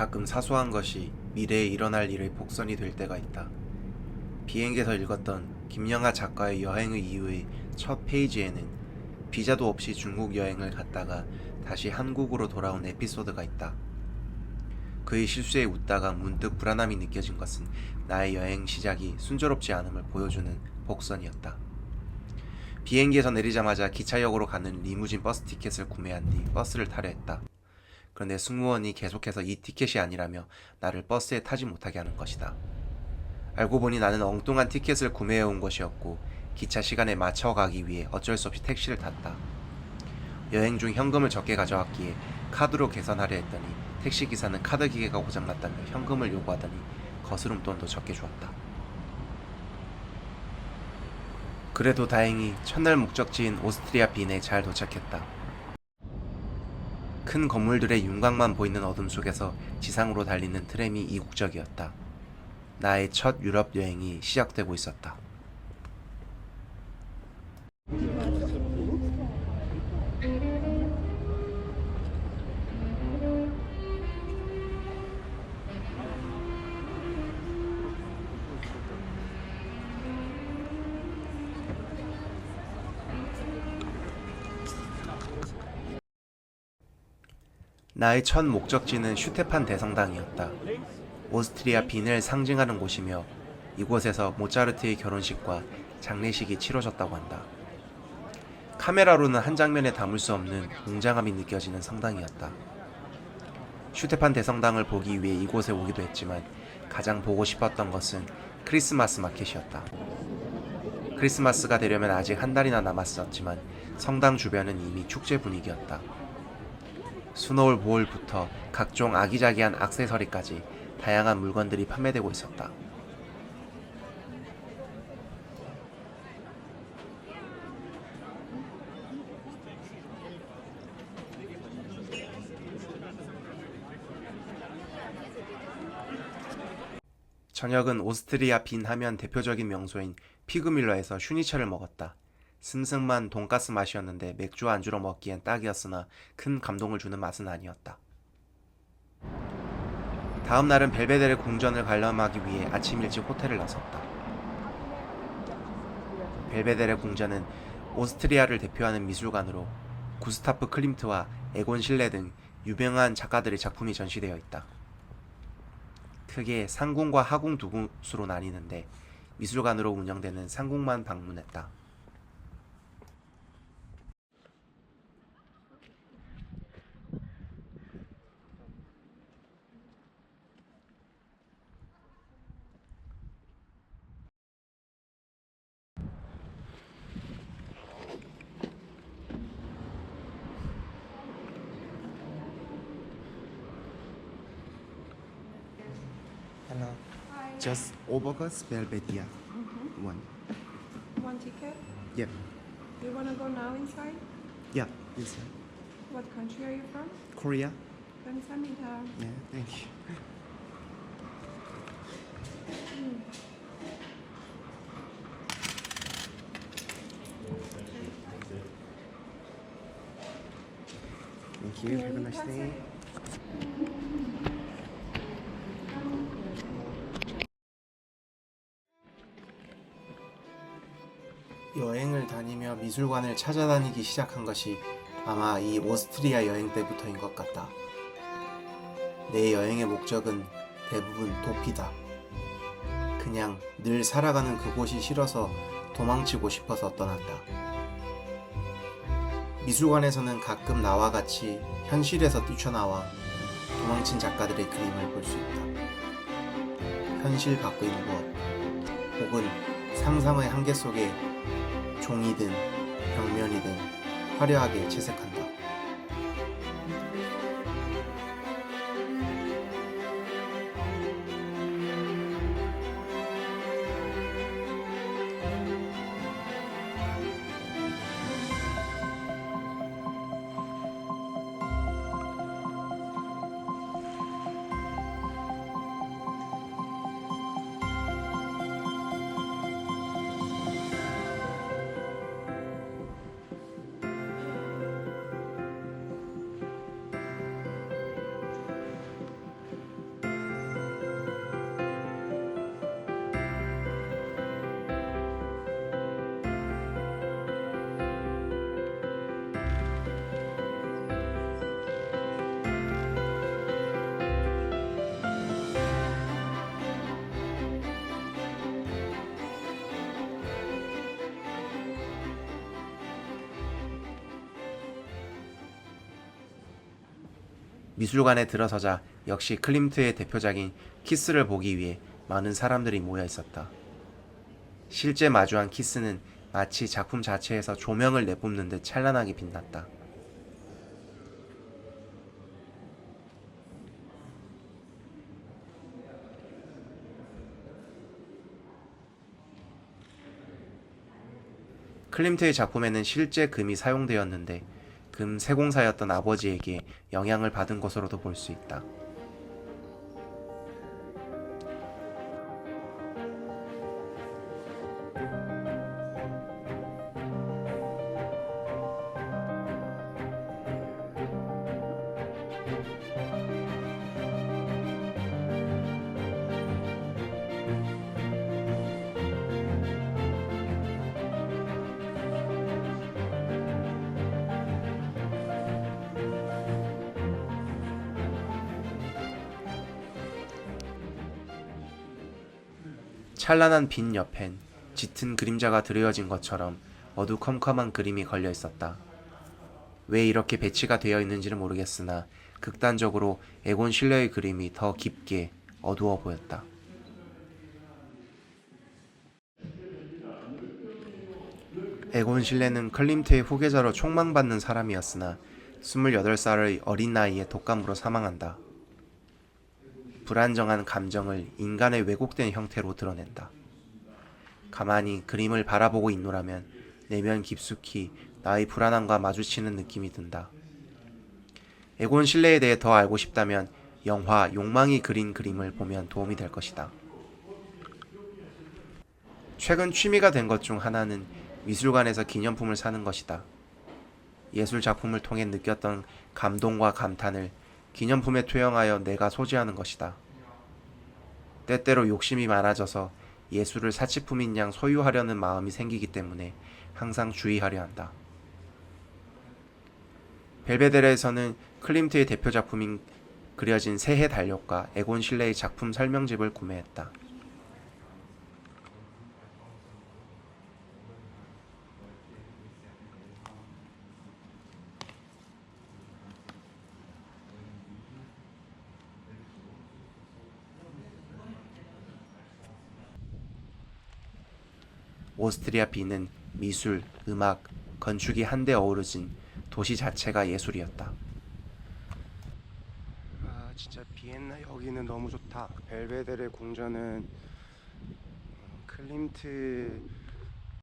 가끔 사소한 것이 미래에 일어날 일의 복선이 될 때가 있다. 비행기에서 읽었던 김영하 작가의 여행의 이유의 첫 페이지에는 비자도 없이 중국 여행을 갔다가 다시 한국으로 돌아온 에피소드가 있다. 그의 실수에 웃다가 문득 불안함이 느껴진 것은 나의 여행 시작이 순조롭지 않음을 보여주는 복선이었다. 비행기에서 내리자마자 기차역으로 가는 리무진 버스 티켓을 구매한 뒤 버스를 타려 했다. 그런데 승무원이 계속해서 이 티켓이 아니라며 나를 버스에 타지 못하게 하는 것이다. 알고 보니 나는 엉뚱한 티켓을 구매해 온 것이었고 기차 시간에 맞춰 가기 위해 어쩔 수 없이 택시를 탔다. 여행 중 현금을 적게 가져왔기에 카드로 계산하려 했더니 택시 기사는 카드 기계가 고장났다며 현금을 요구하더니 거스름 돈도 적게 주었다. 그래도 다행히 첫날 목적지인 오스트리아 빈에 잘 도착했다. 큰 건물들의 윤곽만 보이는 어둠 속에서 지상으로 달리는 트램이 이국적이었다. 나의 첫 유럽 여행이 시작되고 있었다. 나의 첫 목적지는 슈테판 대성당이었다. 오스트리아 빈을 상징하는 곳이며 이곳에서 모차르트의 결혼식과 장례식이 치러졌다고 한다. 카메라로는 한 장면에 담을 수 없는 웅장함이 느껴지는 성당이었다. 슈테판 대성당을 보기 위해 이곳에 오기도 했지만 가장 보고 싶었던 것은 크리스마스 마켓이었다. 크리스마스가 되려면 아직 한 달이나 남았었지만 성당 주변은 이미 축제 분위기였다. 스노울 볼부터 각종 아기자기한 액세서리까지 다양한 물건들이 판매되고 있었다. 저녁은 오스트리아 빈 하면 대표적인 명소인 피그밀러에서 슈니처를 먹었다. 슴슴한 돈가스 맛이었는데 맥주 안주로 먹기엔 딱이었으나 큰 감동을 주는 맛은 아니었다. 다음 날은 벨베데레 궁전을 관람하기 위해 아침 일찍 호텔을 나섰다. 벨베데레 궁전은 오스트리아를 대표하는 미술관으로 구스타프 클림트와 에곤 실레 등 유명한 작가들의 작품이 전시되어 있다. 크게 상궁과 하궁 두 곳으로 나뉘는데 미술관으로 운영되는 상궁만 방문했다. Just Obergus Belvedere. One. One ticket. Yep. Do you want to go now inside? Yeah. This one. What country are you from? Korea. 감사합니다. Yeah. Thank you. Thank you. Have a nice day. 미술관을 찾아다니기 시작한 것이 아마 이 오스트리아 여행 때부터인 것 같다. 내 여행의 목적은 대부분 도피다. 그냥 늘 살아가는 그곳이 싫어서 도망치고 싶어서 떠난다. 미술관에서는 가끔 나와 같이 현실에서 뛰쳐나와 도망친 작가들의 그림을 볼 수 있다. 현실 밖의 무엇, 혹은 상상의 한계 속에 종이든 벽면이든 화려하게 채색한다. 미술관에 들어서자 역시 클림트의 대표작인 키스를 보기 위해 많은 사람들이 모여 있었다. 실제 마주한 키스는 마치 작품 자체에서 조명을 내뿜는 듯 찬란하게 빛났다. 클림트의 작품에는 실제 금이 사용되었는데 금 세공사였던 아버지에게 영향을 받은 것으로도 볼 수 있다. 찬란한 빛 옆엔 짙은 그림자가 드려진 것처럼 어두컴컴한 그림이 걸려 있었다. 왜 이렇게 배치가 되어 있는지는 모르겠으나 극단적으로 에곤 실레의 그림이 더 깊게 어두워 보였다. 에곤 실레는 클림트의 후계자로 촉망받는 사람이었으나 28살의 어린 나이에 독감으로 사망한다. 불안정한 감정을 인간의 왜곡된 형태로 드러낸다. 가만히 그림을 바라보고 있노라면 내면 깊숙이 나의 불안함과 마주치는 느낌이 든다. 에곤 실레에 대해 더 알고 싶다면 영화 욕망이 그린 그림을 보면 도움이 될 것이다. 최근 취미가 된 것 중 하나는 미술관에서 기념품을 사는 것이다. 예술 작품을 통해 느꼈던 감동과 감탄을 기념품에 투영하여 내가 소지하는 것이다. 때때로 욕심이 많아져서 예술을 사치품인 양 소유하려는 마음이 생기기 때문에 항상 주의하려 한다. 벨베데레에서는 클림트의 대표 작품인 그려진 새해 달력과 에곤 실레의 작품 설명집을 구매했다. 오스트리아 비는 미술, 음악, 건축이 한데 어우러진 도시 자체가 예술이었다. 아 진짜 비엔나 여기는 너무 좋다. 벨베데레 궁전은 음, 클림트